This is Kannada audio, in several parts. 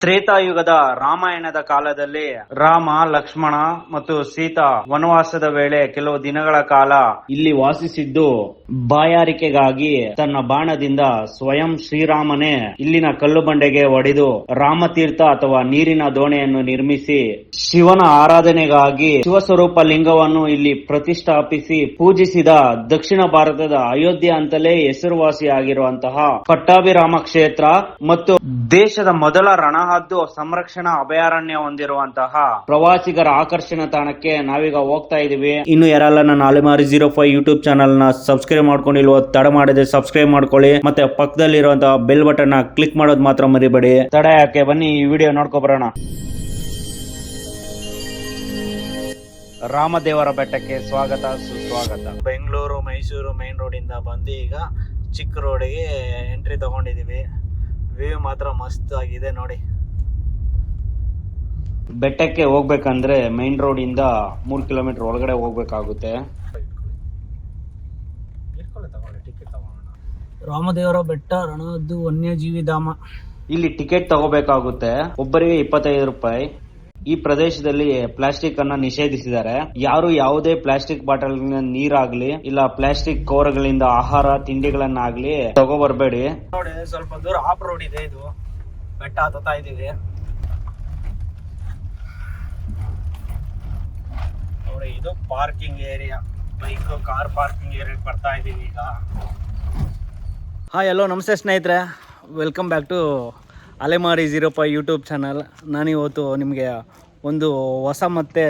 ತ್ರೇತಾಯುಗದ ರಾಮಾಯಣದ ಕಾಲದಲ್ಲಿ ರಾಮ, ಲಕ್ಷ್ಮಣ ಮತ್ತು ಸೀತಾ ವನವಾಸದ ವೇಳೆ ಕೆಲವು ದಿನಗಳ ಕಾಲ ಇಲ್ಲಿ ವಾಸಿಸಿದ್ದು, ಬಾಯಾರಿಕೆಗಾಗಿ ತನ್ನ ಬಾಣದಿಂದ ಸ್ವಯಂ ಶ್ರೀರಾಮನೇ ಇಲ್ಲಿನ ಕಲ್ಲು ಬಂಡೆಗೆ ಒಡೆದು ರಾಮತೀರ್ಥ ಅಥವಾ ನೀರಿನ ದೋಣೆಯನ್ನು ನಿರ್ಮಿಸಿ ಶಿವನ ಆರಾಧನೆಗಾಗಿ ಶಿವಸ್ವರೂಪ ಲಿಂಗವನ್ನು ಇಲ್ಲಿ ಪ್ರತಿಷ್ಠಾಪಿಸಿ ಪೂಜಿಸಿದ ದಕ್ಷಿಣ ಭಾರತದ ಅಯೋಧ್ಯೆ ಅಂತಲೇ ಹೆಸರುವಾಸಿಯಾಗಿರುವಂತಹ ಪಟ್ಟಾಭಿರಾಮ ಕ್ಷೇತ್ರ ಮತ್ತು ದೇಶದ ಮೊದಲ ರಣಹದ್ದು ಸಂರಕ್ಷಣಾ ಅಭಯಾರಣ್ಯ ಹೊಂದಿರುವಂತಹ ಪ್ರವಾಸಿಗರ ಆಕರ್ಷಣಾ ತಾಣಕ್ಕೆ ನಾವೀಗ ಹೋಗ್ತಾ ಇದೀವಿ. ಇನ್ನು ಯಾರೆಲ್ಲ ನನ್ನ ಅಲೆಮಾರಿ ಜೀರೋ ಫೈವ್ ಯೂಟ್ಯೂಬ್ ಚಾನಲ್ನ ಸಬ್ಸ್ಕ್ರೈಬ್ ಮಾಡ್ಕೊಂಡಿಲ್ವೋ ತಡ ಮಾಡದೆ ಸಬ್ಸ್ಕ್ರೈಬ್ ಮಾಡ್ಕೊಳ್ಳಿ. ಮತ್ತೆ ಪಕ್ಕದಲ್ಲಿರುವಂತಹ ಬೆಲ್ ಬಟನ್ನ ಕ್ಲಿಕ್ ಮಾಡೋದು ಮಾತ್ರ ಮರಿಬೇಡಿ. ತಡ ಯಾಕೆ? ಬನ್ನಿ ಈ ವಿಡಿಯೋ ನೋಡ್ಕೊಬರೋಣ ರಾಮದೇವರ ಬೆಟ್ಟಕ್ಕೆ ಸ್ವಾಗತ ಸುಸ್ವಾಗತ. ಬೆಂಗಳೂರು ಮೈಸೂರು ಮೈನ್ ರೋಡ್ ಇಂದ ಬಂದು ಈಗ ಚಿಕ್ಕ ರೋಡಿಗೆ ಎಂಟ್ರಿ ತಗೊಂಡಿದೀವಿ. ವ್ಯೂ ಮಾತ್ರ ಮಸ್ತ್ ಆಗಿದೆ ನೋಡಿ. ಬೆಟ್ಟಕ್ಕೆ ಹೋಗ್ಬೇಕಂದ್ರೆ ಮೈನ್ ರೋಡ್ ಇಂದ ಮೂರ್ ಕಿಲೋಮೀಟರ್ ಒಳಗಡೆ ಹೋಗ್ಬೇಕಾಗುತ್ತೆ. ರಾಮದೇವರ ಬೆಟ್ಟ ರಣದ್ದು ವನ್ಯಜೀವಿ ಧಾಮ. ಇಲ್ಲಿ ಟಿಕೆಟ್ ತಗೋಬೇಕಾಗುತ್ತೆ. ಒಬ್ಬರಿಗೆ ಇಪ್ಪತ್ತೈದು ರೂಪಾಯಿ. ಈ ಪ್ರದೇಶದಲ್ಲಿ ಪ್ಲಾಸ್ಟಿಕ್ ಅನ್ನ ನಿಷೇಧಿಸಿದ್ದಾರೆ. ಯಾರು ಯಾವುದೇ ಪ್ಲಾಸ್ಟಿಕ್ ಬಾಟಲ್ ನೀರಾಗ್ಲಿ ಇಲ್ಲ ಪ್ಲಾಸ್ಟಿಕ್ ಕವರ್ಗಳಿಂದ ಆಹಾರ ತಿಂಡಿಗಳನ್ನಾಗ್ಲಿ ತಗೋ ಬರ್ಬೇಡಿ ನೋಡಿ ಸ್ವಲ್ಪ ದೂರ ಆಫ್ ರೋಡ್ ಇದೆ ಇದು. ಬೆಟ್ಟ ಹತ್ತಾ ಇದೀವಿ ಇದು parking area bike car parking ಏರಿಯಾಗೆ ಬರ್ತಾ ಇದ್ದೀವಿ ಈಗ. ಹಾಯ್ ಹಲೋ ನಮಸ್ತೆ ಸ್ನೇಹಿತರೆ. Welcome back to Alemari zero five YouTube channel ನಾನಿವತ್ತು ನಿಮಗೆ ಒಂದು ಹೊಸ ಮತ್ತು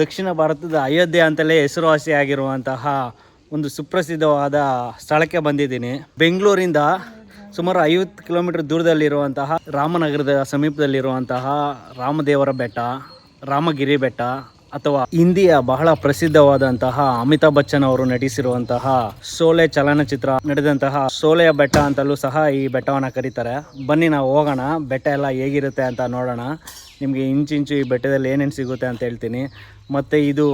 ದಕ್ಷಿಣ ಭಾರತದ ಅಯೋಧ್ಯೆ ಅಂತಲೇ ಹೆಸರುವಾಸಿಯಾಗಿರುವಂತಹ ಒಂದು ಸುಪ್ರಸಿದ್ಧವಾದ ಸ್ಥಳಕ್ಕೆ ಬಂದಿದ್ದೀನಿ. ಬೆಂಗಳೂರಿಂದ ಸುಮಾರು ಐವತ್ತು ಕಿಲೋಮೀಟರ್ ದೂರದಲ್ಲಿರುವಂತಹ ರಾಮನಗರದ ಸಮೀಪದಲ್ಲಿರುವಂತಹ ರಾಮದೇವರ ಬೆಟ್ಟ, ರಾಮಗಿರಿ ಬೆಟ್ಟ ಅಥವಾ ಹಿಂದಿಯ ಬಹಳ ಪ್ರಸಿದ್ಧವಾದಂತಹ ಅಮಿತಾಬ್ ಬಚ್ಚನ್ ಅವರು ನಟಿಸಿರುವಂತಹ ಸೋಲೆ ಚಲನಚಿತ್ರ, ನಡೆದಂತಹ ಸೋಲೆಯ ಬೆಟ್ಟ ಅಂತಲೂ ಸಹ ಈ ಬೆಟ್ಟವನ್ನು ಕರೀತಾರೆ. ಬನ್ನಿ ನಾವು ಹೋಗೋಣ, ಬೆಟ್ಟ ಎಲ್ಲ ಹೇಗಿರುತ್ತೆ ಅಂತ ನೋಡೋಣ. ನಿಮಗೆ ಇಂಚಿಂಚು ಈ ಬೆಟ್ಟದಲ್ಲಿ ಏನೇನು ಸಿಗುತ್ತೆ ಅಂತ ಹೇಳ್ತೀನಿ. ಮತ್ತು ಇದು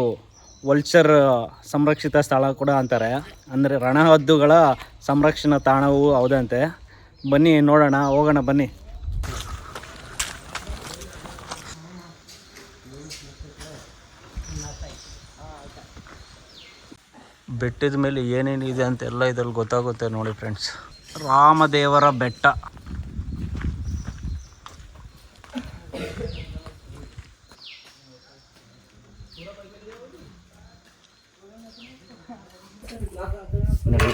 ವಲ್ಚರ್ ಸಂರಕ್ಷಿತ ಸ್ಥಳ ಕೂಡ ಅಂತಾರೆ. ಅಂದರೆ ರಣಹದ್ದುಗಳ ಸಂರಕ್ಷಣಾ ತಾಣವೂ ಹೌದಂತೆ. ಬನ್ನಿ ನೋಡೋಣ, ಹೋಗೋಣ ಬನ್ನಿ. ಬೆಟ್ಟದ ಮೇಲೆ ಏನೇನಿದೆ ಅಂತೆಲ್ಲ ಇದ್ರಲ್ಲಿ ಗೊತ್ತಾಗುತ್ತೆ ನೋಡಿ ಫ್ರೆಂಡ್ಸ್ ರಾಮದೇವರ ಬೆಟ್ಟ.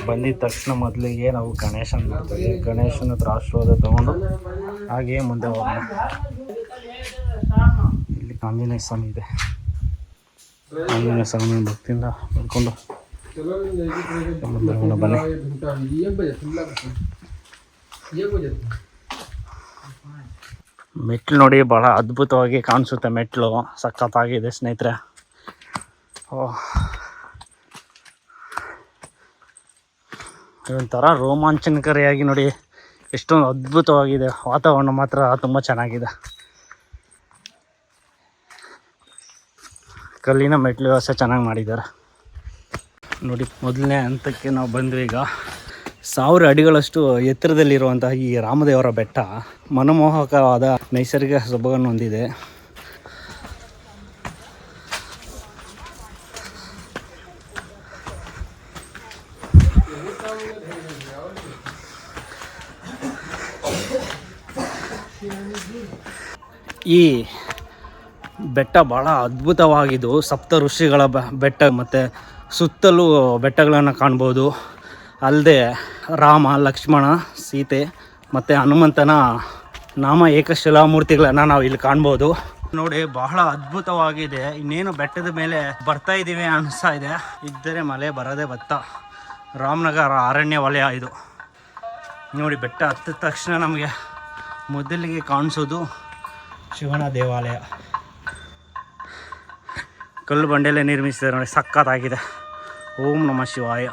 ಬಂದಿದ ತಕ್ಷಣ ಮೊದಲಿಗೆ ನಾವು ಗಣೇಶನ ನೋಡ್ತೀವಿ ಗಣೇಶನ ಹತ್ರ ಆಶೀರ್ವಾದ ತಗೊಂಡು ಹಾಗೆಯೇ ಮುಂದೆ ಹೋಗೋಣ. ಇಲ್ಲಿ ಆಂಜನೇಯ ಸ್ವಾಮಿ ಇದೆ. ಆಂಜನೇಯ ಸ್ವಾಮಿ ಭಕ್ತಿಯಿಂದ ಮೆಟ್ಲು ನೋಡಿ ಭಾಳ ಅದ್ಭುತವಾಗಿ ಕಾಣಿಸುತ್ತೆ ಮೆಟ್ಲು. ಸಖತ್ತಾಗಿದೆ ಸ್ನೇಹಿತರೆ. ಓ. ಇದೊಂಥರ ರೋಮಾಂಚನಕಾರಿಯಾಗಿ ನೋಡಿ ಎಷ್ಟೊಂದು ಅದ್ಭುತವಾಗಿದೆ. ವಾತಾವರಣ ಮಾತ್ರ ತುಂಬ ಚೆನ್ನಾಗಿದೆ. ಕಲ್ಲಿನ ಮೆಟ್ಲು ವ್ಯವಸ್ಥೆ ಚೆನ್ನಾಗಿ ಮಾಡಿದ್ದಾರೆ. ನೋಡಿ, ಮೊದಲನೇ ಹಂತಕ್ಕೆ ನಾವು ಬಂದ್ವಿ ಈಗ. ಸಾವಿರ ಅಡಿಗಳಷ್ಟು ಎತ್ತರದಲ್ಲಿರುವಂತಹ ಈ ರಾಮದೇವರ ಬೆಟ್ಟ ಮನಮೋಹಕವಾದ ನೈಸರ್ಗಿಕ ಸೊಬಗನ್ನು ಹೊಂದಿದೆ. ಈ ಬೆಟ್ಟ ಭಾಳ ಅದ್ಭುತವಾಗಿದ್ದು ಸಪ್ತ ಋಷಿಗಳ ಬೆಟ್ಟ ಮತ್ತು ಸುತ್ತಲೂ ಬೆಟ್ಟಗಳನ್ನು ಕಾಣ್ಬೋದು. ಅಲ್ಲದೆ ರಾಮ, ಲಕ್ಷ್ಮಣ, ಸೀತೆ ಮತ್ತು ಹನುಮಂತನ ನಾಮ ಏಕಶಿಲಾಮೂರ್ತಿಗಳನ್ನು ನಾವು ಇಲ್ಲಿ ಕಾಣ್ಬೋದು. ನೋಡಿ, ಬಹಳ ಅದ್ಭುತವಾಗಿದೆ. ಇನ್ನೇನು ಬೆಟ್ಟದ ಮೇಲೆ ಬರ್ತಾ ಇದ್ದೀವಿ ಅನಿಸ್ತಾ ಇದೆ. ಇದ್ದರೆ ಮಳೆ ಬರೋದೇ ಬತ್ತ ರಾಮನಗರ ಅರಣ್ಯ ವಲಯ ಇದು. ನೋಡಿ, ಬೆಟ್ಟ ಹತ್ತಿದ ತಕ್ಷಣ ನಮಗೆ ಮೊದಲಿಗೆ ಕಾಣಿಸೋದು ಶಿವನ ದೇವಾಲಯ. ಕಲ್ಲು ಬಂಡೆಯಲ್ಲೇ ನಿರ್ಮಿಸಿದ್ದಾರೆ ನೋಡಿ, ಸಖತ್ತಾಗಿದೆ. ಓಂ ನಮ ಶಿವಾಯ.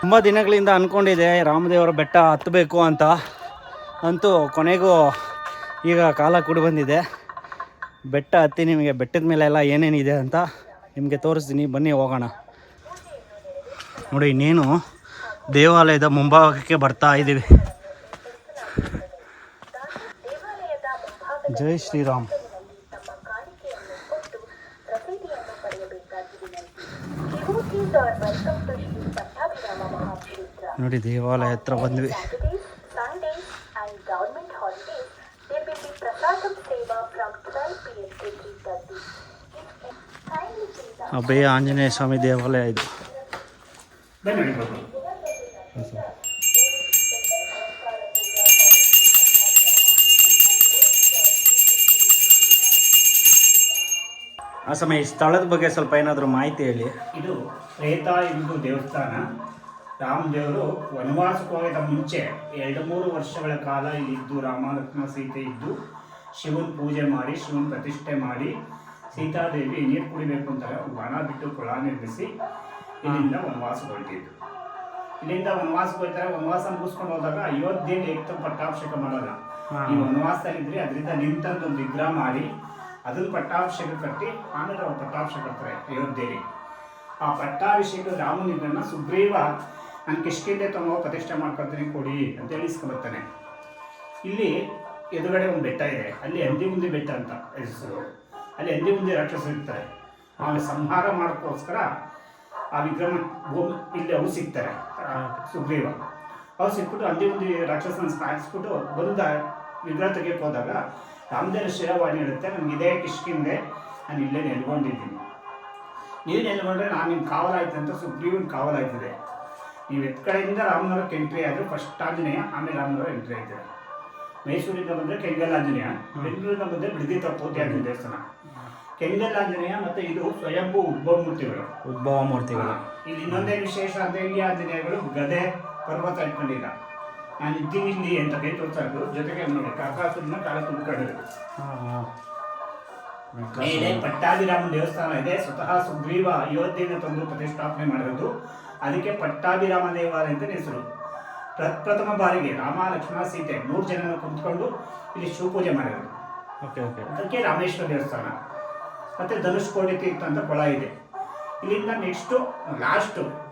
ತುಂಬ ದಿನಗಳಿಂದ ಅಂದ್ಕೊಂಡಿದೆ ರಾಮದೇವರ ಬೆಟ್ಟ ಹತ್ತಬೇಕು ಅಂತ. ಅಂತೂ ಕೊನೆಗೂ ಈಗ ಕಾಲ ಕೂಡಿ ಬಂದಿದೆ. ಬೆಟ್ಟ ಹತ್ತಿ ನಿಮಗೆ ಬೆಟ್ಟದ ಮೇಲೆ ಎಲ್ಲ ಏನೇನಿದೆ ಅಂತ ನಿಮಗೆ ತೋರಿಸ್ತೀನಿ. ಬನ್ನಿ ಹೋಗೋಣ. ನೋಡಿ, ಇನ್ನೇನು ದೇವಾಲಯದ ಮುಂಭಾಗಕ್ಕೆ ಬರ್ತಾ ಇದ್ದೀವಿ. ಜೈ ಶ್ರೀರಾಮ್. ನೋಡಿ ದೇವಾಲಯ ಹತ್ರ ಬಂದ್ವಿ. ಅಭಯ ಆಂಜನೇಯ ಸ್ವಾಮಿ ದೇವಾಲಯ ಇದು. ಆ ಸಮಯ ಈ ಸ್ಥಳದ ಬಗ್ಗೆ ಸ್ವಲ್ಪ ಏನಾದರೂ ಮಾಹಿತಿ ಹೇಳಿ. ಇದು ಪ್ರೇತ ಎಂದು ದೇವಸ್ಥಾನ. ರಾಮದೇವರು ವನವಾಸಕ್ಕೆ ಹೋಗಿದ ಮುಂಚೆ ಎರಡು ಮೂರು ವರ್ಷಗಳ ಕಾಲ ಇಲ್ಲಿದ್ದು ರಾಮ ಲಕ್ಷ್ಮಣ ಸೀತೆ ಇದ್ದು ಶಿವನ್ ಪೂಜೆ ಮಾಡಿ ಶಿವನ್ ಪ್ರತಿಷ್ಠೆ ಮಾಡಿ ಸೀತಾದೇವಿ ನೀರು ಕುಡಿಬೇಕು ಅಂತಾರೆ ವನ ಬಿಟ್ಟು ಕೊಳ ನಿರ್ಮಿಸಿ ಇಲ್ಲಿಂದ ಹೊರಟಿದ್ದು ಇಲ್ಲಿಂದ ವನವಾಸಕ್ಕೆ ಹೋಗ್ತಾರೆ ವನವಾಸ ಮುಗಿಸ್ಕೊಂಡು ಹೋದಾಗ ಅಯೋಧ್ಯೆಯಲ್ಲಿ ಏಕ್ತ ಪಟ್ಟಾಭಿಷೇಕ ಮಾಡಲ್ಲ ಈ ವನವಾಸದಲ್ಲಿದ್ರೆ ಅದರಿಂದ ನಿಂತಂದು ಒಂದು ವಿಗ್ರಹ ಮಾಡಿ ಅದನ್ನು ಪಟ್ಟಾಭಿಷೇಕ ಕಟ್ಟಿ ಆಮೇಲೆ ಅವ್ರು ಪಟ್ಟಾಭಿಷೇಕ ಅಯೋಧ್ಯೆಯಲ್ಲಿ ಆ ಪಟ್ಟಾಭಿಷೇಕ ರಾಮನಿದ್ದನ್ನ ಸುಗ್ರೀವ ನಾನು ಕಿಷ್ಕಿಂಡೆ ತಮ್ಮ ಪ್ರತಿಷ್ಠೆ ಮಾಡ್ಕೊಳ್ತೀನಿ, ಕೊಡಿ ಅಂತ ಹೇಳಿ ಇಸ್ಕೊಂಬರ್ತಾನೆ. ಇಲ್ಲಿ ಎದುರುಗಡೆ ಒಂದು ಬೆಟ್ಟ ಇದೆ. ಅಲ್ಲಿ ಹಂದಿಗುಂದಿ ಬೆಟ್ಟ ಅಂತ ಹೆಸರು. ಅಲ್ಲಿ ಹಂದಿಗುಂದಿ ರಾಕ್ಷಸ ಇರ್ತಾರೆ. ಆಮೇಲೆ ಸಂಹಾರ ಮಾಡೋಕ್ಕೋಸ್ಕರ ಆ ವಿಗ್ರಹ ಭೂಮಿ, ಇಲ್ಲಿ ಅವ್ರು ಸಿಗ್ತಾರೆ ಸುಗ್ರೀವ. ಅವು ಸಿಕ್ಬಿಟ್ಟು ಹಂದಿಗುಂದಿ ರಾಕ್ಷಸನ ಸಾಯಿಸ್ಬಿಟ್ಟು ಬಂದ ವಿಗ್ರಹ ತೆಗೆಯಕ್ಕೆ ಹೋದಾಗ ರಾಮದೇವ ಶಿರವಾಣಿ ಇರುತ್ತೆ. ನನಗೆ ಇದೇ ಕಿಷ್ಕಿಂದೆ ನಾನು ಇಲ್ಲೇ ನೆಲ್ಕೊಂಡಿದ್ದೀನಿ ನೀನು ನೆಲ್ಕೊಂಡ್ರೆ ನಾನು ನಿಮ್ಗೆ ಕಾವಲಾಯ್ತು ಅಂತ ಸುಗ್ರೀವನ ಕಾವಲಾಯ್ತಿದೆ. ನೀವು ಎತ್ ಕಡೆಯಿಂದ ರಾಮನಗರಕ್ಕೆ ಎಂಟ್ರಿ ಆದರೆ ಫಸ್ಟ್ ಆಂಜನೇಯ ಆಮೇಲೆ ರಾಮನಗರ ಎಂಟ್ರಿ ಆಯ್ತಾರೆ ಮೈಸೂರಿಂದ ಬಂದರೆ ಕೆಂಗಲ್ ಆಂಜನೇಯ ಬೆಂಗಳೂರಿಂದ ಬಂದರೆ ಬಿಡದಿ ತಪ್ಪೋತಿ ಆಂಜನೇಯ ದೇವಸ್ಥಾನ. ಕೆಂಗಲ್ ಆಂಜನೇಯ ಮತ್ತು ಇದು ಸ್ವಯಂಭೂ ಉದ್ಭವ ಮೂರ್ತಿಗಳು. ಉದ್ಭವ ಮೂರ್ತಿಗಳು. ಇಲ್ಲಿ ಇನ್ನೊಂದೇ ವಿಶೇಷ ಅಂದರೆ ಇಲ್ಲಿ ಆಂಜನೇಯಗಳು ಗದೆ ಪರ್ವತ ಇಟ್ಕೊಂಡಿಲ್ಲ. ನಾನು ಇದ್ದೀನಿ ಇಲ್ಲಿ ಅಂತ ಕೈ ತೋರಿಸ್ತಾ ಇದ್ರು. ಜೊತೆಗೆ ನೋಡಿ ಕಾಕಾಸುರನ್ನ ಕಾಲ ತುಂಬಿಕೊಂಡಿದ್ರು ಮೇಲೆ ಪಟ್ಟಾಭಿರಾಮ ದೇವಸ್ಥಾನ ಇದೆ. ಸ್ವತಃ ಸುಗ್ರೀವ ಅಯೋಧ್ಯೆಯನ್ನು ತಂದು ಪ್ರತಿಷ್ಠಾಪನೆ ಮಾಡಿರೋದು. ಅದಕ್ಕೆ ಪಟ್ಟಾಭಿರಾಮ ದೇವಾಲಯ ಅಂತ ಹೆಸರು. ಪ್ರಪ್ರಥಮ ಬಾರಿಗೆ ರಾಮ ಲಕ್ಷ್ಮಣ ಸೀತೆ ಮೂರು ಜನ ಕುಂತ್ಕೊಂಡು ಇಲ್ಲಿ ಶಿವಪೂಜೆ ಮಾಡಿರೋದು. Okay okay. ಅದಕ್ಕೆ ರಾಮೇಶ್ವರ ದೇವಸ್ಥಾನ. ಮತ್ತೆ ಧನುಷ್ಕೋಟಿ ತೀರ್ಥ ಅಂತ ಕೊಳ ಇದೆ. ಇಲ್ಲಿಂದ ನೆಕ್ಸ್ಟು ಲಾಸ್ಟು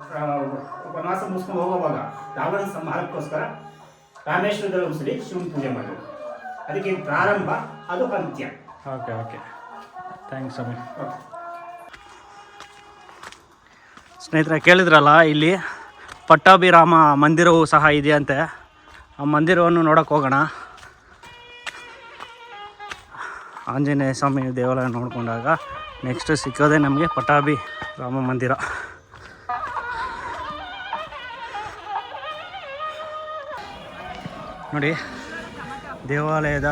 ವನವಾಸ ಮುಗಿಸ್ಕೊಂಡು ಹೋಗುವಾಗ ರಾವಣ ಸಂಹಾರಕ್ಕೋಸ್ಕರ ರಾಮೇಶ್ವರದಲ್ಲಿ ಒಂದ್ಸಲಿ ಶಿವನ ಪೂಜೆ ಮಾಡಿದ್ರು ಅದಕ್ಕೆ ಪ್ರಾರಂಭ ಅದು ಅಂತ್ಯ. Okay okay. ಥ್ಯಾಂಕ್ಸ್ ಓಕೆ ಸ್ನೇಹಿತರೆ, ಕೇಳಿದ್ರಲ್ಲ, ಇಲ್ಲಿ ಪಟ್ಟಾಭಿರಾಮ ಮಂದಿರವೂ ಸಹ ಇದೆಯಂತೆ. ಆ ಮಂದಿರವನ್ನು ನೋಡೋಕೆ ಹೋಗೋಣ. ಆಂಜನೇಯ ಸ್ವಾಮಿ ದೇವಾಲಯ ನೋಡಿಕೊಂಡಾಗ ನೆಕ್ಸ್ಟ್ ಸಿಕ್ಕೋದೇ ನಮಗೆ ಪಟ್ಟಾಭಿ ರಾಮ ಮಂದಿರ. ನೋಡಿ, ದೇವಾಲಯದ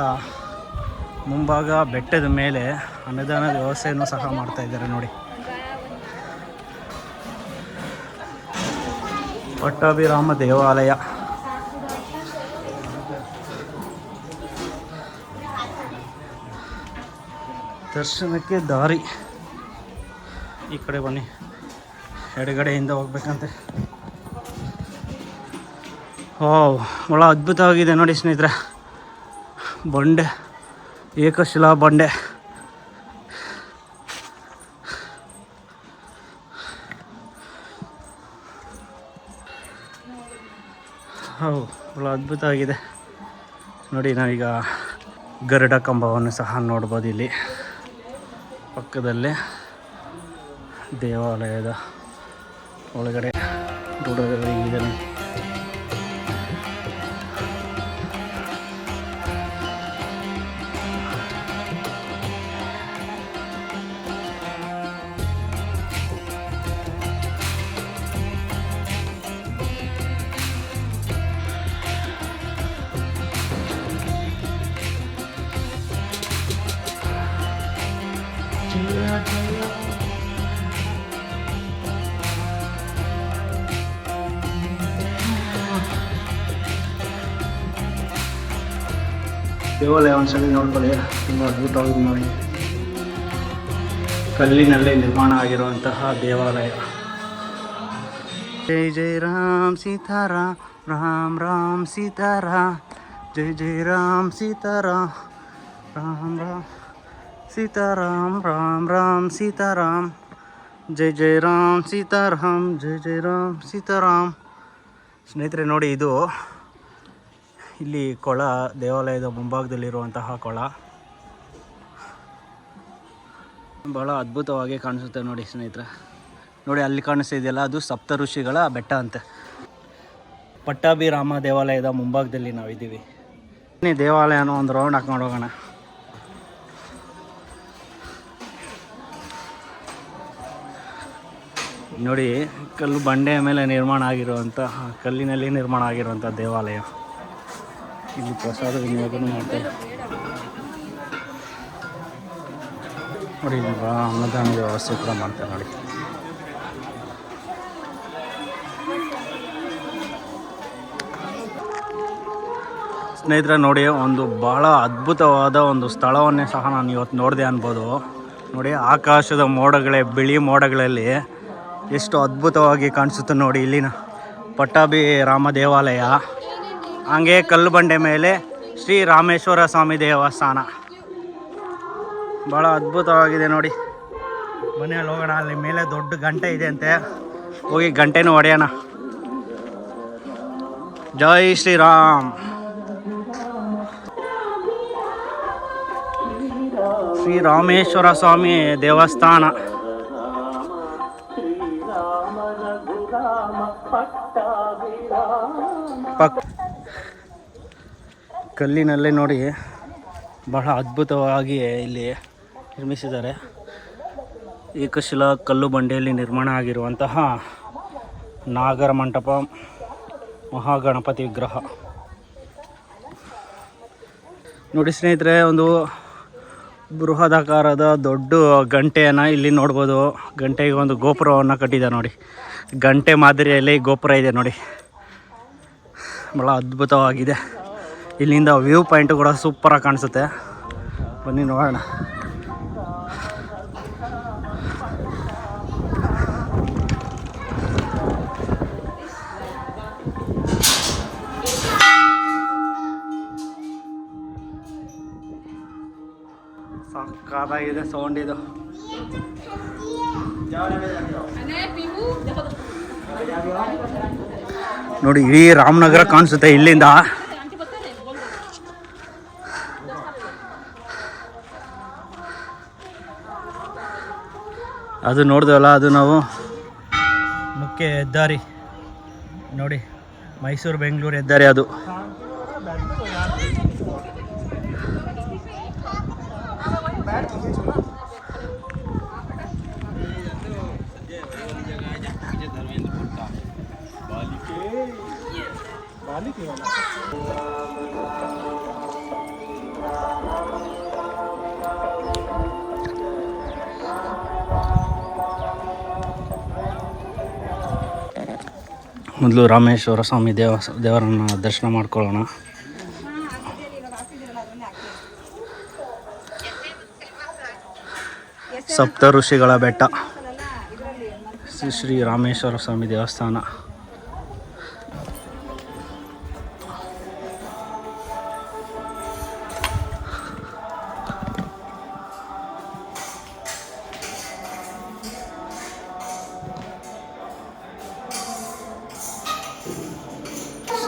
ಮುಂಭಾಗ ಬೆಟ್ಟದ ಮೇಲೆ ಅನ್ನದಾನದ ವ್ಯವಸ್ಥೆಯನ್ನು ಸಹ ಮಾಡ್ತಾ ಇದ್ದಾರೆ ನೋಡಿ. ಪಟ್ಟಾಭಿರಾಮ ದೇವಾಲಯ. ದರ್ಶನಕ್ಕೆ ದಾರಿ. ಈ ಕಡೆ ಬನ್ನಿ. ಎಡಗಡೆಯಿಂದ ಹೋಗ್ಬೇಕಂತೆ. ಓ ಭಾಳ ಅದ್ಭುತವಾಗಿದೆ ನೋಡಿ ಸ್ನೇಹಿತರೆ. ಬಂಡೆ, ಏಕಶಿಲಾ ಬಂಡೆ. ಹೌದು ಭಾಳ ಅದ್ಭುತ ಆಗಿದೆ. ನೋಡಿ, ನಾವೀಗ ಗರುಡ ಕಂಬವನ್ನು ಸಹ ನೋಡ್ಬೋದು ಇಲ್ಲಿ. ಪಕ್ಕದಲ್ಲೇ ದೇವಾಲಯದ ಒಳಗಡೆ ಇದೆ ದೇವಾಲಯ ಒಂದ್ಸಲ ನೋಡ್ಕೊಳ್ಳಿ. ತುಂಬ ಅದ್ಭುತವಾಗಿ ನೋಡಿ ಕಲ್ಲಿನಲ್ಲೇ ನಿರ್ಮಾಣ ಆಗಿರುವಂತಹ ದೇವಾಲಯ. ಜೈ ಜೈ ರಾಮ್ ಸೀತಾರಾ, ರಾಮ್ ರಾಮ್ ಸೀತಾರಾ, ಜೈ ಜೈ ರಾಮ್ ಸೀತಾರಾ, ರಾಮ್ ರಾಮ್. ಸೀತಾರಾಮ್, ರಾಮ್ ರಾಮ್, ಸೀತಾರಾಮ್. ಜೈ ಜೈ ರಾಮ್, ಸೀತಾರಾಮ್, ಜೈ ಜೈ ರಾಮ್, ಸೀತಾರಾಮ್. ಸ್ನೇಹಿತರೆ, ನೋಡಿ ಇದು ಇಲ್ಲಿ ಕೊಳ ದೇವಾಲಯದ ಮುಂಭಾಗದಲ್ಲಿರುವಂತಹ ಕೊಳ. ಬಹಳ ಅದ್ಭುತವಾಗಿ ಕಾಣಿಸುತ್ತೆ ನೋಡಿ ಸ್ನೇಹಿತರೆ. ನೋಡಿ ಅಲ್ಲಿ ಕಾಣಿಸ್ತಿದೆಯಲ್ಲ ಅದು ಸಪ್ತ ಋಷಿಗಳ ಬೆಟ್ಟ ಅಂತೆ. ಪಟ್ಟಾಭಿರಾಮ ದೇವಾಲಯದ ಮುಂಭಾಗದಲ್ಲಿ ನಾವಿದ್ದೀವಿ. ದೇವಾಲಯನೂ ದೇವಾಲಯನ ಒಂದು ರೌಂಡ್ ಹಾಕೊಂಡು ಹೋಗೋಣ. ನೋಡಿ, ಕಲ್ಲು ಬಂಡೆಯ ಮೇಲೆ ನಿರ್ಮಾಣ ಆಗಿರುವಂಥ ಕಲ್ಲಿನಲ್ಲಿ ನಿರ್ಮಾಣ ಆಗಿರುವಂಥ ದೇವಾಲಯ. ಇಲ್ಲಿ ಪ್ರಸಾದ ವಿನಿಯೋಗನೂ ಮಾಡ್ತಾರೆ ನೋಡಿ ಇವಾಗ ವ್ಯವಸ್ಥೆ ಕೂಡ ಮಾಡ್ತಾರೆ ನೋಡಿ ಸ್ನೇಹಿತರೆ, ನೋಡಿ, ಒಂದು ಬಹಳ ಅದ್ಭುತವಾದ ಒಂದು ಸ್ಥಳವನ್ನೇ ಸಹ ನಾನು ಇವತ್ತು ನೋಡಿದೆ ಅನ್ಬೋದು. ನೋಡಿ, ಆಕಾಶದ ಮೋಡಗಳೇ, ಬಿಳಿ ಮೋಡಗಳಲ್ಲಿ ಎಷ್ಟು ಅದ್ಭುತವಾಗಿ ಕಾಣಿಸುತ್ತೆ ನೋಡಿ ಇಲ್ಲಿನ ಪಟ್ಟಾಭಿ ರಾಮ ದೇವಾಲಯ. ಹಂಗೆ ಕಲ್ಲು ಬಂಡೆ ಮೇಲೆ ಶ್ರೀ ರಾಮೇಶ್ವರ ಸ್ವಾಮಿ ದೇವಸ್ಥಾನ. ಭಾಳ ಅದ್ಭುತವಾಗಿದೆ ನೋಡಿ. ಮನೆಯಲ್ಲಿ ಹೋಗೋಣ, ಅಲ್ಲಿ ಮೇಲೆ ದೊಡ್ಡ ಗಂಟೆ ಇದೆ ಅಂತೆ. ಹೋಗಿ ಗಂಟೆನೂ ಹೊಡೆಯೋಣ. ಜೈ ಶ್ರೀರಾಮ್ ಶ್ರೀ ರಾಮೇಶ್ವರ ಸ್ವಾಮಿ ದೇವಸ್ಥಾನ. ಪಕ್ ಕಲ್ಲಿನಲ್ಲೇ ನೋಡಿ, ಬಹಳ ಅದ್ಭುತವಾಗಿ ಇಲ್ಲಿ ನಿರ್ಮಿಸಿದ್ದಾರೆ. ಏಕಶಿಲಾ ಕಲ್ಲು ಬಂಡೆಯಲ್ಲಿ ನಿರ್ಮಾಣ ಆಗಿರುವಂತಹ ನಾಗರ ಮಂಟಪ, ಮಹಾಗಣಪತಿ ವಿಗ್ರಹ. ನೋಡಿ ಸ್ನೇಹಿತರೆ, ಒಂದು ಬೃಹದಾಕಾರದ ದೊಡ್ಡ ಗಂಟೆಯನ್ನು ಇಲ್ಲಿ ನೋಡ್ಬೋದು. ಗಂಟೆಗೆ ಒಂದು ಗೋಪುರವನ್ನು ಕಟ್ಟಿದೆ ನೋಡಿ. ಗಂಟೆ ಮಾದರಿಯಲ್ಲಿ ಗೋಪುರ ಇದೆ ನೋಡಿ. ಭಾಳ ಅದ್ಭುತವಾಗಿದೆ. ಇಲ್ಲಿಂದ ವ್ಯೂ ಪಾಯಿಂಟ್ ಕೂಡ ಸೂಪರಾಗಿ ಕಾಣಿಸುತ್ತೆ. ಬನ್ನಿ ನೋಡೋಣ. ಸಕ್ಕತ್ತಾಗಿದೆ ಸೌಂಡ್ ಇದು. ನೋಡಿ, ಇಡೀ ರಾಮನಗರ ಕಾಣಿಸುತ್ತೆ ಇಲ್ಲಿಂದ. ಅದು ನೋಡಿದ್ವಲ್ಲ, ಅದು ನಾವು. ಮುಖ್ಯ ಹೆದ್ದಾರಿ. ನೋಡಿ, ಮೈಸೂರು, ಬೆಂಗಳೂರು ಹೆದ್ದಾರಿ ಅದು. ಮೊದಲು ರಾಮೇಶ್ವರ ಸ್ವಾಮಿ ದೇವ, ದೇವರನ್ನು ದರ್ಶನ ಮಾಡ್ಕೊಳ್ಳೋಣ. ಸಪ್ತ ಋಷಿಗಳ ಬೆಟ್ಟ. ಶ್ರೀ ಶ್ರೀ ರಾಮೇಶ್ವರ ಸ್ವಾಮಿ ದೇವಸ್ಥಾನ.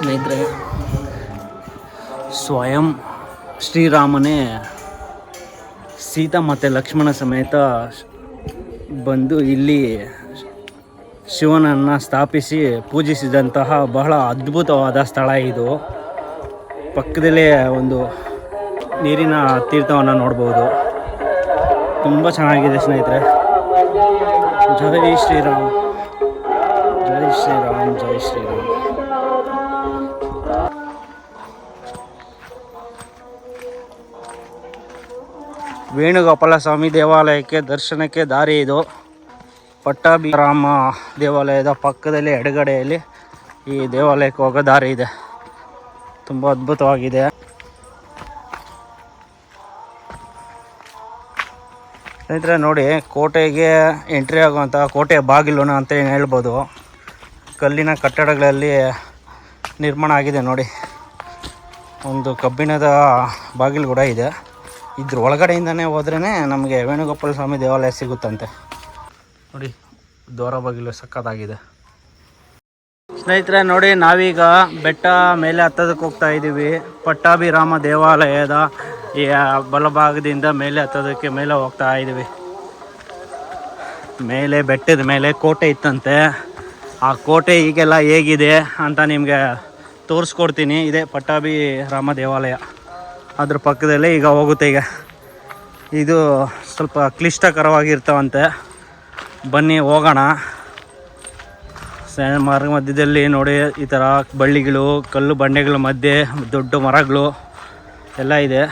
ಸ್ನೇಹಿತರೆ, ಸ್ವಯಂ ಶ್ರೀರಾಮನೇ ಸೀತಾ ಮತ್ತು ಲಕ್ಷ್ಮಣ ಸಮೇತ ಬಂದು ಇಲ್ಲಿ ಶಿವನನ್ನು ಸ್ಥಾಪಿಸಿ ಪೂಜಿಸಿದಂತಹ ಬಹಳ ಅದ್ಭುತವಾದ ಸ್ಥಳ ಇದು. ಪಕ್ಕದಲ್ಲೇ ಒಂದು ನೀರಿನ ತೀರ್ಥವನ್ನು ನೋಡ್ಬೋದು. ತುಂಬ ಚೆನ್ನಾಗಿದೆ ಸ್ನೇಹಿತರೆ. ಜೈ ಶ್ರೀರಾಮ್ ಜೈ ಶ್ರೀರಾಮ್ ಜೈ ಶ್ರೀರಾಮ್. ವೇಣುಗೋಪಾಲ ಸ್ವಾಮಿ ದೇವಾಲಯಕ್ಕೆ ದರ್ಶನಕ್ಕೆ ದಾರಿ ಇದು. ಪಟ್ಟಾಭಿರಾಮ ದೇವಾಲಯದ ಪಕ್ಕದಲ್ಲಿ ಎಡಗಡೆಯಲ್ಲಿ ಈ ದೇವಾಲಯಕ್ಕೆ ಹೋಗೋ ದಾರಿ ಇದೆ. ತುಂಬ ಅದ್ಭುತವಾಗಿದೆ. ಸ್ನೇಹಿತರೆ, ನೋಡಿ, ಕೋಟೆಗೆ ಎಂಟ್ರಿ ಆಗುವಂಥ ಕೋಟೆಯ ಬಾಗಿಲು ಅಂತ ಏನು ಹೇಳ್ಬೋದು. ಕಲ್ಲಿನ ಕಟ್ಟಡಗಳಲ್ಲಿ ನಿರ್ಮಾಣ ಆಗಿದೆ ನೋಡಿ. ಒಂದು ಕಬ್ಬಿಣದ ಬಾಗಿಲು ಕೂಡ ಇದೆ. ಇದ್ರ ಒಳಗಡೆಯಿಂದನೇ ಹೋದ್ರೇ ನಮಗೆ ವೇಣುಗೋಪಾಲ ಸ್ವಾಮಿ ದೇವಾಲಯ ಸಿಗುತ್ತಂತೆ. ನೋಡಿ ದ್ವಾರ ಬಾಗಿಲು ಸಕ್ಕತ್ತಾಗಿದೆ. ಸ್ನೇಹಿತರೆ, ನೋಡಿ, ನಾವೀಗ ಬೆಟ್ಟ ಮೇಲೆ ಹತ್ತೋದಕ್ಕೆ ಹೋಗ್ತಾ ಇದ್ದೀವಿ. ಪಟ್ಟಾಭಿರಾಮ ದೇವಾಲಯದ, ಈ ಬಲಭಾಗದಿಂದ ಮೇಲೆ ಹತ್ತೋದಕ್ಕೆ ಮೇಲೆ ಹೋಗ್ತಾ ಇದ್ದೀವಿ. ಮೇಲೆ, ಬೆಟ್ಟದ ಮೇಲೆ ಕೋಟೆ ಇತ್ತಂತೆ. ಆ ಕೋಟೆ ಈಗೆಲ್ಲ ಹೇಗಿದೆ ಅಂತ ನಿಮಗೆ ತೋರಿಸ್ಕೊಡ್ತೀನಿ. ಇದೇ ಪಟ್ಟಾಭಿರಾಮ ದೇವಾಲಯ. ಅದ್ರ ಪಕ್ಕದಲ್ಲೇ ಈಗ ಹೋಗುತ್ತೆ ಈಗ. ಇದು ಸ್ವಲ್ಪ ಕ್ಲಿಷ್ಟಕರವಾಗಿರ್ತಾವಂತೆ. ಬನ್ನಿ, ಹೋಗೋಣ. ಸಣ್ಣ ಮರ ಮಧ್ಯದಲ್ಲಿ ನೋಡಿ, ಈ ಥರ ಬಳ್ಳಿಗಳು, ಕಲ್ಲು ಬಂಡೆಗಳ ಮಧ್ಯೆ, ದೊಡ್ಡ ಮರಗಳು ಎಲ್ಲ ಇದೆ.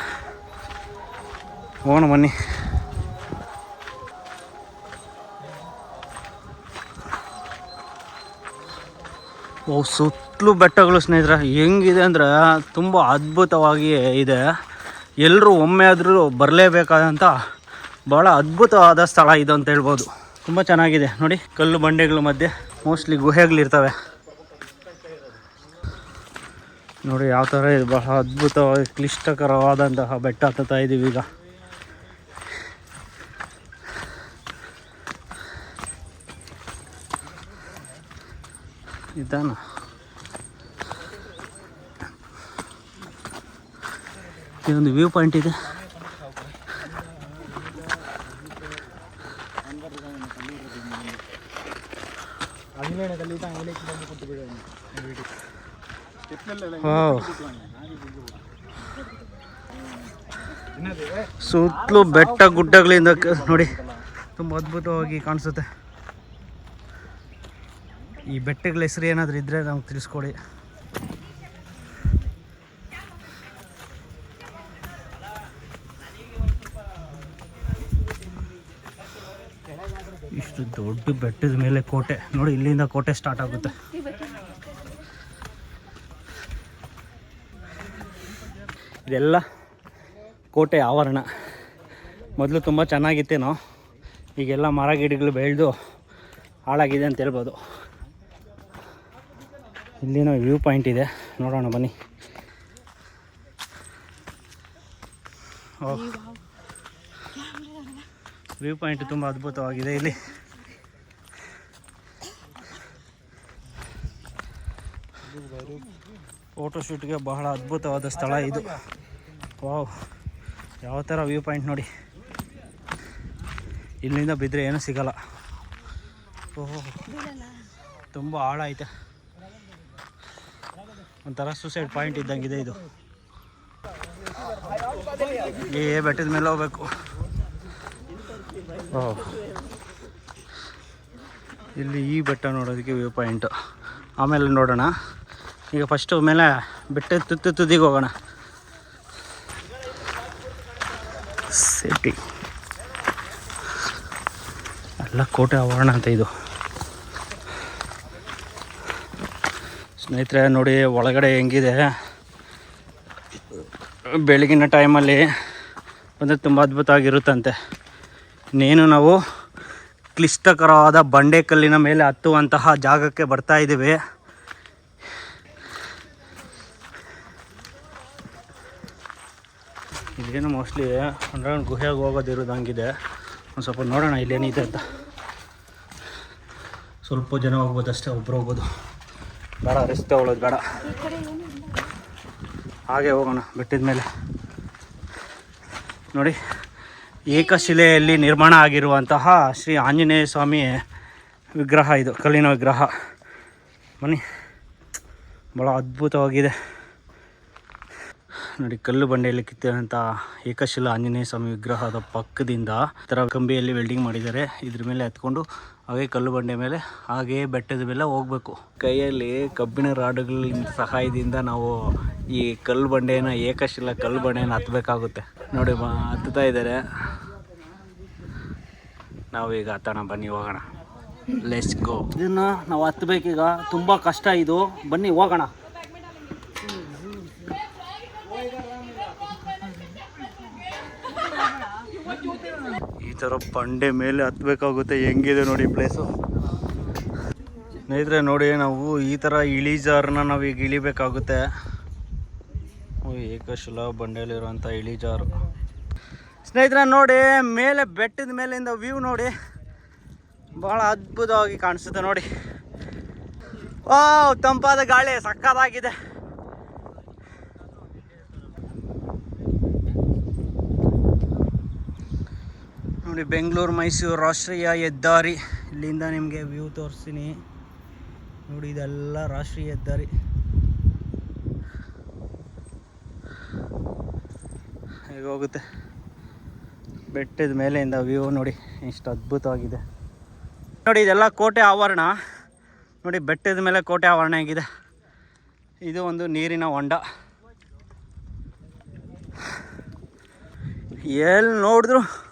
ಹೋಗೋಣ ಬನ್ನಿ. ಓ ಸುತ್ತಲೂ ಬೆಟ್ಟಗಳು ಸ್ನೇಹಿತರೆ, ಹೆಂಗಿದೆ ಅಂದರೆ ತುಂಬ ಅದ್ಭುತವಾಗಿ ಇದೆ. ಎಲ್ಲರೂ ಒಮ್ಮೆ ಆದರೂ ಬರಲೇಬೇಕಾದಂಥ ಭಾಳ ಅದ್ಭುತವಾದ ಸ್ಥಳ ಇದು ಅಂತ ಹೇಳ್ಬೋದು. ತುಂಬ ಚೆನ್ನಾಗಿದೆ. ನೋಡಿ, ಕಲ್ಲು ಬಂಡೆಗಳ ಮಧ್ಯೆ ಮೋಸ್ಟ್ಲಿ ಗುಹೆಗಳಿರ್ತವೆ ನೋಡಿ, ಯಾವ ಥರ ಇದು. ಬಹಳ ಅದ್ಭುತವಾಗಿ ಕ್ಲಿಷ್ಟಕರವಾದಂತಹ ಬೆಟ್ಟ ಹತ್ತುತ್ತಾ ಇದ್ದೀವಿ ಈಗ. ಇದಾನ? ಇದೊಂದು ವ್ಯೂ ಪಾಯಿಂಟ್ ಇದೆ. ಸುತ್ತಲೂ ಬೆಟ್ಟ ಗುಡ್ಡಗಳಿಂದ ನೋಡಿ, ತುಂಬ ಅದ್ಭುತವಾಗಿ ಕಾಣಿಸುತ್ತೆ. ಈ ಬೆಟ್ಟಗಳ ಹೆಸರು ಏನಾದರೂ ಇದ್ದರೆ ನಮ್ಗೆ ತಿಳಿಸ್ಕೊಡಿ. ಇಷ್ಟು ದೊಡ್ಡ ಬೆಟ್ಟದ ಮೇಲೆ ಕೋಟೆ. ನೋಡಿ, ಇಲ್ಲಿಂದ ಕೋಟೆ ಸ್ಟಾರ್ಟ್ ಆಗುತ್ತೆ. ಇದೆಲ್ಲ ಕೋಟೆ ಆವರಣ. ಮೊದಲು ತುಂಬ ಚೆನ್ನಾಗಿತ್ತೇನೋ, ಈಗೆಲ್ಲ ಮರ ಗಿಡಗಳು ಬೆಳೆದು ಹಾಳಾಗಿದೆ ಅಂತ ಹೇಳ್ಬೋದು. ಇಲ್ಲಿನೋ ವ್ಯೂ ಪಾಯಿಂಟ್ ಇದೆ. ನೋಡೋಣ, ಬನ್ನಿ. ವ್ಯೂ ಪಾಯಿಂಟ್ ತುಂಬ ಅದ್ಭುತವಾಗಿದೆ ಇಲ್ಲಿ. ಫೋಟೋಶೂಟ್ಗೆ ಬಹಳ ಅದ್ಭುತವಾದ ಸ್ಥಳ ಇದು. ವಾವ್. ಯಾವ ಥರ ವ್ಯೂ ಪಾಯಿಂಟ್ ನೋಡಿ. ಇಲ್ಲಿಂದ ಬಿದ್ದರೆ ಏನೂ ಸಿಗಲ್ಲ. ಓಹೋ. ತುಂಬ ಆಳ ಐತೆ. ಒಂಥರ ಸೂಸೈಡ್ ಪಾಯಿಂಟ್ ಇದ್ದಂಗಿದೆ ಇದು. ಏ, ಬೆಟ್ಟದ ಮೇಲೆ ಹೋಗ್ಬೇಕು. ಓಹ್ ಇಲ್ಲಿ ಈ ಬೆಟ್ಟ ನೋಡೋದಕ್ಕೆ ವ್ಯೂ ಪಾಯಿಂಟು. ಆಮೇಲೆ ನೋಡೋಣ. ಈಗ ಫಸ್ಟು ಮೇಲೆ ಬಿಟ್ಟು ತುತ್ತು ತುದಿಗೆ ಹೋಗೋಣ. ಸೇಫ್ಟಿ ಎಲ್ಲ ಕೋಟೆ ಆವರಣ ಅಂತ ಇದು. ಸ್ನೇಹಿತರೆ, ನೋಡಿ ಒಳಗಡೆ ಹೆಂಗಿದೆ. ಬೆಳಗಿನ ಟೈಮಲ್ಲಿ ಬಂದರೆ ತುಂಬ ಅದ್ಭುತವಾಗಿರುತ್ತಂತೆ. ಇನ್ನೇನು ನಾವು ಕ್ಲಿಷ್ಟಕರವಾದ ಬಂಡೆಕಲ್ಲಿನ ಮೇಲೆ ಹತ್ತುವಂತಹ ಜಾಗಕ್ಕೆ ಬರ್ತಾ ಇದ್ದೀವಿ. ಇಲ್ಲೇನು ಮೋಸ್ಟ್ಲಿ ಅಂಡರ್ಗ್ರೌಂಡ್ ಗುಹೆಗೆ ಹೋಗೋದಿರೋದಂಗಿದೆ ಒಂದು ಸ್ವಲ್ಪ ನೋಡೋಣ ಇಲ್ಲೇನಿದೆ ಅಂತ. ಸ್ವಲ್ಪ ಜನ ಹೋಗ್ಬೋದು ಅಷ್ಟೇ, ಒಬ್ರು ಹೋಗ್ಬೋದು. ಬೇಡ ರಿಸ್ಕ್ ತಗೊಳ್ಳೋದು ಬೇಡ. ಹಾಗೆ ಹೋಗೋಣ, ಬಿಟ್ಟಿದ ಮೇಲೆ. ನೋಡಿ, ಏಕಶಿಲೆಯಲ್ಲಿ ನಿರ್ಮಾಣ ಆಗಿರುವಂತಹ ಶ್ರೀ ಆಂಜನೇಯ ಸ್ವಾಮಿ ವಿಗ್ರಹ ಇದು, ಕಲ್ಲಿನ ವಿಗ್ರಹ. ಬನ್ನಿ. ಭಾಳ ಅದ್ಭುತವಾಗಿದೆ. ನೋಡಿ, ಕಲ್ಲು ಬಂಡೆಯಲ್ಲಿ ಕಿತ್ತಿದಂಥ ಏಕಶಿಲ ಆಂಜನೇಯ ಸ್ವಾಮಿ ವಿಗ್ರಹದ ಪಕ್ಕದಿಂದ ತರ ಕಂಬಿಯಲ್ಲಿ ವೆಲ್ಡಿಂಗ್ ಮಾಡಿದ್ದಾರೆ. ಇದ್ರ ಮೇಲೆ ಹತ್ಕೊಂಡು ಹಾಗೆ ಕಲ್ಲು ಬಂಡೆ ಮೇಲೆ ಹಾಗೆ ಬೆಟ್ಟದ ಮೇಲೆ ಹೋಗ್ಬೇಕು. ಕೈಯಲ್ಲಿ ಕಬ್ಬಿಣ ರಾಡುಗಳ ಸಹಾಯದಿಂದ ನಾವು ಈ ಕಲ್ಲು ಬಂಡೆನ ಏಕಶಿಲ ಕಲ್ಲು ಬಂಡೆನ ಹತ್ತಬೇಕಾಗುತ್ತೆ ನೋಡಿ ಹತ್ತುತ್ತಾ ಇದ್ದಾರೆ. ಈಗ ಹತ್ತೋಣ, ಬನ್ನಿ, ಹೋಗೋಣ. ಲೆಸ್ ಗೋ ಇದನ್ನ ನಾವು ಹತ್ತಬೇಕೀಗ ತುಂಬ ಕಷ್ಟ ಇದು. ಬನ್ನಿ, ಹೋಗೋಣ. ಥರ ಬಂಡೆ ಮೇಲೆ ಹತ್ಬೇಕಾಗುತ್ತೆ, ಹೆಂಗಿದೆ ನೋಡಿ ಪ್ಲೇಸು ಸ್ನೇಹಿತರೆ, ನೋಡಿ ನಾವು ಈ ಥರ ಇಳಿಜಾರನ್ನ ನಾವು ಈಗ ಇಳಿಬೇಕಾಗುತ್ತೆ. ಏಕಶಿಲಾ ಬಂಡೆಯಲ್ಲಿರುವಂಥ ಇಳಿಜಾರು ಸ್ನೇಹಿತರೆ, ನೋಡಿ, ಮೇಲೆ ಬೆಟ್ಟದ ಮೇಲಿಂದ ವ್ಯೂ ನೋಡಿ. ಭಾಳ ಅದ್ಭುತವಾಗಿ ಕಾಣಿಸುತ್ತೆ ನೋಡಿ. ಓ ತಂಪಾದ ಗಾಳಿ, ಸಕ್ಕತ್ತಾಗಿದೆ. ನೋಡಿ, ಬೆಂಗಳೂರು, ಮೈಸೂರು ರಾಷ್ಟ್ರೀಯ ಹೆದ್ದಾರಿ. ಇಲ್ಲಿಂದ ನಿಮಗೆ ವ್ಯೂ ತೋರಿಸ್ತೀನಿ. ನೋಡಿ, ಇದೆಲ್ಲ ರಾಷ್ಟ್ರೀಯ ಹೆದ್ದಾರಿ. ಹೇಗೆ ಹೋಗುತ್ತೆ? ಬೆಟ್ಟದ ಮೇಲೆಯಿಂದ ವ್ಯೂ ನೋಡಿ ಎಷ್ಟು ಅದ್ಭುತವಾಗಿದೆ. ನೋಡಿ, ಇದೆಲ್ಲ ಕೋಟೆ ಆವರಣ. ನೋಡಿ, ಬೆಟ್ಟದ ಮೇಲೆ ಕೋಟೆ ಆವರಣ ಆಗಿದೆ. ಇದು ಒಂದು ನೀರಿನ ಹೊಂಡ. ಎಲ್ಲಿ ನೋಡಿದ್ರು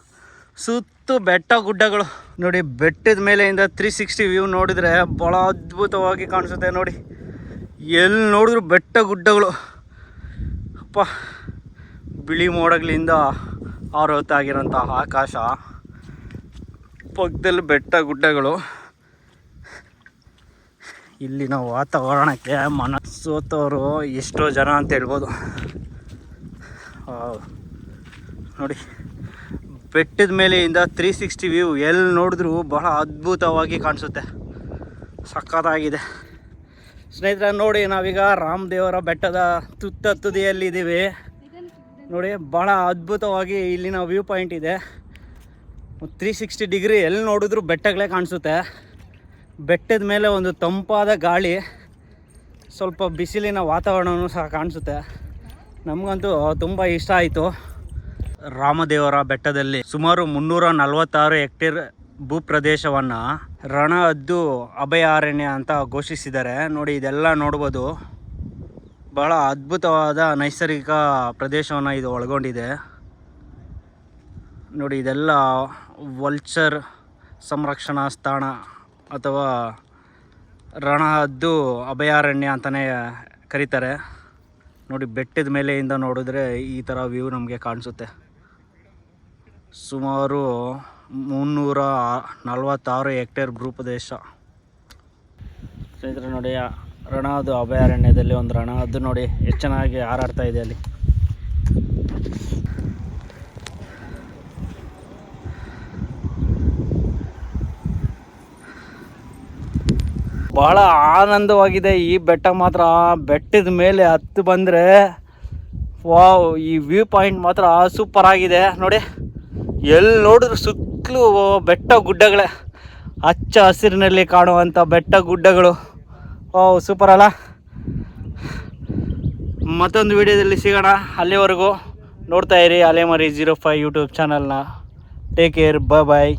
ಸುತ್ತು ಬೆಟ್ಟ ಗುಡ್ಡಗಳು. ನೋಡಿ, ಬೆಟ್ಟದ ಮೇಲೆಯಿಂದ ತ್ರೀ ಸಿಕ್ಸ್ಟಿ ವ್ಯೂ ನೋಡಿದರೆ ಭಾಳ ಅದ್ಭುತವಾಗಿ ಕಾಣಿಸುತ್ತೆ ನೋಡಿ. ಎಲ್ಲಿ ನೋಡಿದ್ರು ಬೆಟ್ಟ ಗುಡ್ಡಗಳು. ಅಪ್ಪ, ಬಿಳಿ ಮೋಡಗಳಿಂದ ಆರೋತಾಗಿರೋಂಥ ಆಕಾಶ. ಪಕ್ಕದಲ್ಲಿ ಬೆಟ್ಟ ಗುಡ್ಡಗಳು. ಇಲ್ಲಿನ ವಾತಾವರಣಕ್ಕೆ ಮನಸ್ಸೋತವರು ಎಷ್ಟೋ ಜನ ಅಂತ ಹೇಳ್ಬೋದು. ನೋಡಿ ಬೆಟ್ಟದ ಮೇಲೆಯಿಂದ ತ್ರೀ ಸಿಕ್ಸ್ಟಿ ವ್ಯೂ ಎಲ್ಲಿ ನೋಡಿದ್ರು ಬಹಳ ಅದ್ಭುತವಾಗಿ ಕಾಣಿಸುತ್ತೆ. ಸಖತ್ತಾಗಿದೆ. ಸ್ನೇಹಿತರೆ, ನೋಡಿ, ನಾವೀಗ ರಾಮದೇವರ ಬೆಟ್ಟದ ತುತ್ತ ತುದಿಯಲ್ಲಿದ್ದೀವಿ. ನೋಡಿ ಭಾಳ ಅದ್ಭುತವಾಗಿ ಇಲ್ಲಿನ ವ್ಯೂ ಪಾಯಿಂಟ್ ಇದೆ. ತ್ರೀ ಸಿಕ್ಸ್ಟಿ ಡಿಗ್ರಿ ಎಲ್ಲಿ ನೋಡಿದ್ರು ಬೆಟ್ಟಗಳೇ ಕಾಣಿಸುತ್ತೆ. ಬೆಟ್ಟದ ಮೇಲೆ ಒಂದು ತಂಪಾದ ಗಾಳಿ, ಸ್ವಲ್ಪ ಬಿಸಿಲಿನ ವಾತಾವರಣವೂ ಸಹ ಕಾಣಿಸುತ್ತೆ. ನಮಗಂತೂ ತುಂಬ ಇಷ್ಟ ಆಯಿತು. ರಾಮದೇವರ ಬೆಟ್ಟದಲ್ಲಿ ಸುಮಾರು ಮುನ್ನೂರ ನಲವತ್ತಾರು ಹೆಕ್ಟೇರ್ ಭೂಪ್ರದೇಶವನ್ನು ರಣ ಹದ್ದು ಅಭಯಾರಣ್ಯ ಅಂತ ಘೋಷಿಸಿದ್ದಾರೆ. ನೋಡಿ, ಇದೆಲ್ಲ ನೋಡ್ಬೋದು. ಬಹಳ ಅದ್ಭುತವಾದ ನೈಸರ್ಗಿಕ ಪ್ರದೇಶವನ್ನು ಇದು ಒಳಗೊಂಡಿದೆ. ನೋಡಿ, ಇದೆಲ್ಲ ವಲ್ಚರ್ ಸಂರಕ್ಷಣಾ ಸ್ಥಾನ ಅಥವಾ ರಣಹದ್ದು ಅಭಯಾರಣ್ಯ ಅಂತಲೇ ಕರೀತಾರೆ. ನೋಡಿ, ಬೆಟ್ಟದ ಮೇಲೆಯಿಂದ ನೋಡಿದ್ರೆ ಈ ಥರ ವ್ಯೂ ನಮಗೆ ಕಾಣಿಸುತ್ತೆ. ಸುಮಾರು ಮುನ್ನೂರ ನಲವತ್ತಾರು ಹೆಕ್ಟೇರ್ ಭೂಪ್ರದೇಶ ಸ್ನೇಹಿತರೆ, ನೋಡಿ ರಣಾದು ಅಭಯಾರಣ್ಯದಲ್ಲಿ ಒಂದು ರಣ ಅದು ನೋಡಿ ಎಷ್ಟು ಚೆನ್ನಾಗಿ ಹಾರಾಡ್ತಾ ಇದೆ ಅಲ್ಲಿ. ಬಹಳ ಆನಂದವಾಗಿದೆ. ಈ ಬೆಟ್ಟ ಮಾತ್ರ ಬೆಟ್ಟದ ಮೇಲೆ ಹತ್ತು ಬಂದರೆ ವಾವ್, ಈ ವ್ಯೂ ಪಾಯಿಂಟ್ ಮಾತ್ರ ಸೂಪರ್ ಆಗಿದೆ. ನೋಡಿ ಎಲ್ಲಿ ನೋಡಿದ್ರು ಸುತ್ತಲೂ ಬೆಟ್ಟ ಗುಡ್ಡಗಳೇ. ಹಚ್ಚ ಹಸಿರಿನಲ್ಲಿ ಕಾಣುವಂಥ ಬೆಟ್ಟ ಗುಡ್ಡಗಳು. ಓ ಸೂಪರ್ ಅಲ್ಲ? ಮತ್ತೊಂದು ವಿಡಿಯೋದಲ್ಲಿ ಸಿಗೋಣ. ಅಲ್ಲಿವರೆಗೂ ನೋಡ್ತಾ ಇರಿ ಅಲೆಮರಿ ಜೀರೋ ಫೈವ್ ಯೂಟ್ಯೂಬ್ ಚಾನಲ್ನ. Take care bye bye